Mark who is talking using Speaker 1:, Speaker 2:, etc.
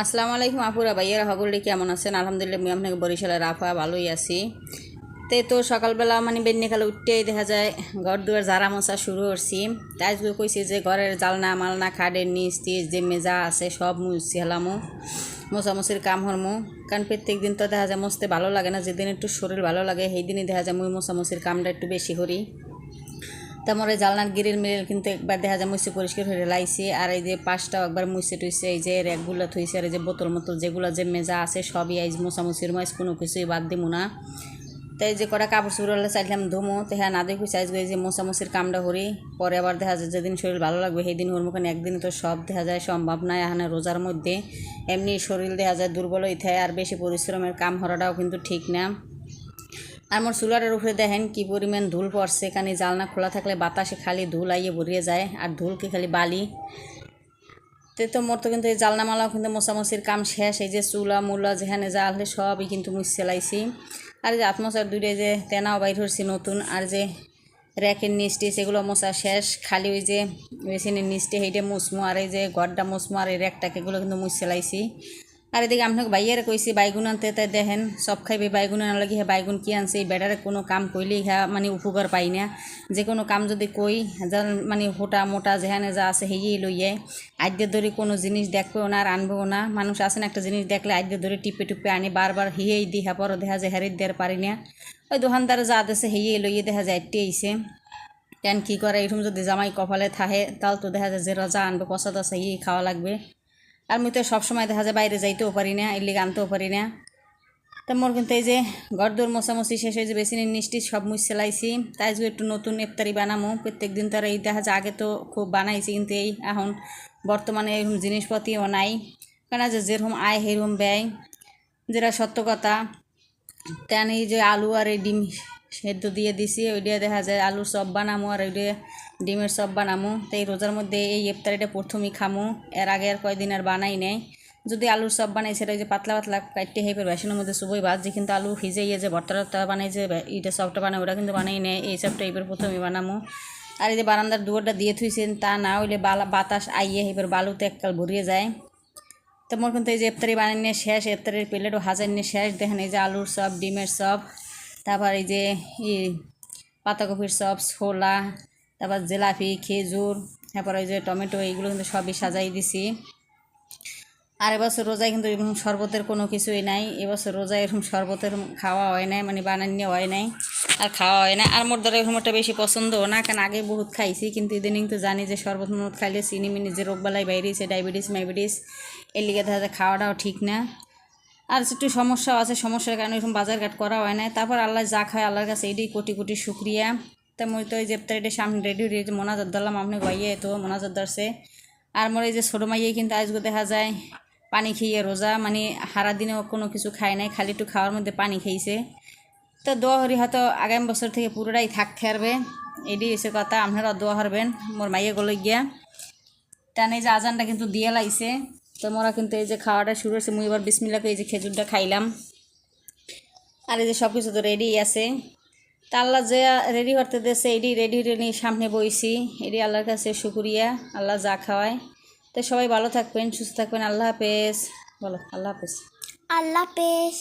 Speaker 1: আসসালামু আলাইকুম আপুরা, ভাইয়েরা, সকলে কেমন আছেন? আলহামদুলিল্লাহ, আমি আপনাকে বরিশালের রাফা ভালোই আছি। তে তো সকালবেলা মানে বেন্নিকালে উঠতেই দেখা যায়, ঘর দুয়ার জারা মশা শুরু করছি। তাই আজকে কইছি যে ঘরের জালনা মালনা খাডের নিচ টিচ যে মেজা আছে, সব মুছছি হেলামো, মোছামুছির কাম হরমো। কারণ প্রত্যেক দিন তো দেখা যায় মসতে ভালো লাগে না, যেদিন একটু শরীর ভালো লাগে সেই দিনই দেখা যায় মুই মোছামুছির কামটা একটু বেশি করি। তেমন এই জালনার গিরিল মিরিল কিন্তু একবার দেখা যায় মুছে পরিষ্কার হয়ে লাইছি। আর এই যে পাশটাও একবার মুছে টুইছে, এই যে র্যাকগুলো থুইছে, আর এই যে বোতল মতল যেগুলো যে মেজা আছে, সবই এই মোছামুছির মাছ কোনো কিছুই বাদ দিব না। তাই যে কটা কাপড় চুপড় চাইলাম ধুমো, তো হ্যাঁ না দেখি চাইজ এই যে মোছামুছির কামটা করি, পরে আবার দেখা যায় যেদিন শরীর ভালো লাগবে সেই দিন ওর মুখে একদিন তো সব দেখা যায় সম্ভব নয় এখানে রোজার মধ্যে। এমনি শরীর দেখা যায় দুর্বল হয়ে থাকে আর বেশি পরিশ্রমের কাম করাটাও কিন্তু ঠিক না। আর মোর চুলারের উপরে দেখেন কি পরিমাণ ধুল পড়ছে। এখানে জালনা খোলা থাকলে বাতাসে খালি ধুল আইয়ে ভরিয়ে যায় আর ধুলকে খালি বালি। তে তো মোর তো কিন্তু এই জালনা মালাও কিন্তু মোছামুছির কাম শেষ। এই যে চুলা, মুলা যেখানে আছে সবই কিন্তু মুছে লাইছি আর যে আত্মসার দুইটা যে তেনাও বাইর হচ্ছি নতুন। আর যে র্যাকের নিচটি সেগুলো মোছা শেষ। খালি ওই যে মেশিনের নিচটি সেইটা মুসমো আর এই যে গড়টা মুসমো আর এই র্যাকটাকে এগুলো কিন্তু মুছে লাইছি আর এদিকে আপনাকে বাইয়ের কইছি, বাইগুন আনতে তাই দেখেন, সব খাইবে, বাইগুন আনা লাগি হ্যাঁ বাইগুন কি আনছে, এই বেটারে কোনো কাম কইলেই হ্যাঁ মানে উপকার পাই না। যে কোনো কাম যদি কই, যার মানে হোটা মোটা যেখানে যা আছে হেই লইয়ে আদ্যের ধরে কোনো জিনিস দেখবেও না আর আনবেও না। মানুষ আসে না একটা জিনিস দেখলে আদ্যের ধরে টিপে টিপে আনি, বারবার হিয়েই দি হ্যাঁ পরও দেখা যায় হ্যারির দেওয়ার পারি না। ওই দোকানদারে যা দেশে হেইয়ে লইয়ে দেখা যায় একটি আইসে কেন কী করে? এরকম যদি জামাই কপালে থাকে তাহলে তো দেখা যায় যে রজা আনবে আছে এই খাওয়া লাগবে। আর মুই তো সবসময় দেখা যায় বাইরে যাইতেও পারি না, এর লিগে আনতেও পারি না। তো মোর কিন্তু এই যে গরদুর মশামশি শেষ হয়েছে, বেসিনের নিষ্টি সব মুছ সেলাইছি তাই যে একটু নতুন ইফতারি বানামো। প্রত্যেক দিন তার এই দেখা যায়, আগে তো খুব বানাইছি কিন্তু এই এখন বর্তমানে এরকম জিনিসপাতিও নাই। কেন যে যেরকম আয় সেরকম ব্যয়। যেটা সত্য কথা তেন এই যে আলু আর এই ডিম সেদ্ধ দিয়ে দিছি ওইটা দেখা যায় আলুর চপ বানামো আর ওইটা ডিমের চপ বানামো। তো এই রোজার মধ্যে এই ইফতারিটা প্রথমেই খামো, এর আগে আর কয়দিন আর বানাই নেই। যদি আলুর চপ বানাই, সেটা যে পাতলা পাতলা কাটতে হেপে বেসনের মধ্যে সুবই ভাজছি কিন্তু আলু ভিজে ইয়ে যে ভর্তা টর্তা বানাই যে, ইটা চপটা বানাই, ওটা কিন্তু বানাই নেই, এই চপটা এবার প্রথমেই বানামো। আর এই যে বারান্দার দুয়ারটা দিয়ে থুইছেন, তা না হইলে বালা বাতাস আইয়ে এবার বালুতে এককাল ভরিয়ে যায়। তো মোর কিন্তু এই যে ইফতারি বানিয়ে নিয়ে শেষ, ইফতারির প্লেটও হাজার নিয়ে শেষ, দেখেন এই যে আলুর চপ, ডিমের চপ তারপর এই যে পাতাকপির চপ ছোলা, তারপর জিলাপি, খেজুর, তারপর এই যে টমেটো, এইগুলো কিন্তু সবই সাজাই দিছি। আর এবছর রোজায় কিন্তু এরকম শরবতের কোনো কিছুই নাই। এবছর রোজায় এরকম শরবতের খাওয়া হয় নাই মানে বানানো হয় নাই, আর খাওয়া হয় না। আর মোর দ্বারা এরকম একটা বেশি পছন্দও না, কারণ আগে বহুত খাইছি, কিন্তু ইদানিং তো জানি যে শরবত মরবত খাইলে চিনি মিনি যে রোগবালাই বাইরেছে, ডায়াবেটিস মাইবেটিস এর লিগে দেখা খাওয়াটাও ঠিক না। আর একটু সমস্যাও আছে, সমস্যার কারণে এরকম বাজারঘাট করা হয় না তারপর আল্লাহ যা খায় আল্লাহর কাছে এইটাই কোটি কোটি শুক্রিয়া। তা মই তো এই যে ইফতারিটা সামনে রেডি রেডি মোনাজাত দিলাম আপনি গাইয়ে তো মোনাজাত ধরছে। আর মোর এই যে ছোটো মাইয়ে কিন্তু আজকে দেখা যায় পানি খেয়ে রোজা মানে হারা দিনেও কোনো কিছু খায় নাই, খালি একটু খাওয়ার মধ্যে পানি খেয়েছে। তো দোয়া হরি হয়তো আগামী বছর থেকে পুরোটাই থাকতে পারবে এটি এসে কথা আপনারা দোয়া হরবেন মোর মাইয়ে গলে গিয়া। টানে যে আজানটা কিন্তু দিয়ে লাইছে। তো মোরা কিন্তু এই যে খাওয়াটা শুরু হয়েছে, মুই এবার বিসমিল্লাকে এই যে খেজুরটা খাইলাম। আর এই যে সব কিছু তো রেডি আছে। তা আল্লাহ যে রেডি করতে দিয়েছে, এডি রেডি রেডি সামনে বইছি। এডি আল্লাহর কাছে শুকুরিয়া, আল্লাহ যা খাওয়ায়। তো সবাই ভালো থাকবেন, সুস্থ থাকবেন, আল্লাহ হাফেজ। বলো, আল্লাহ হাফেজ।
Speaker 2: আল্লাহ পেশ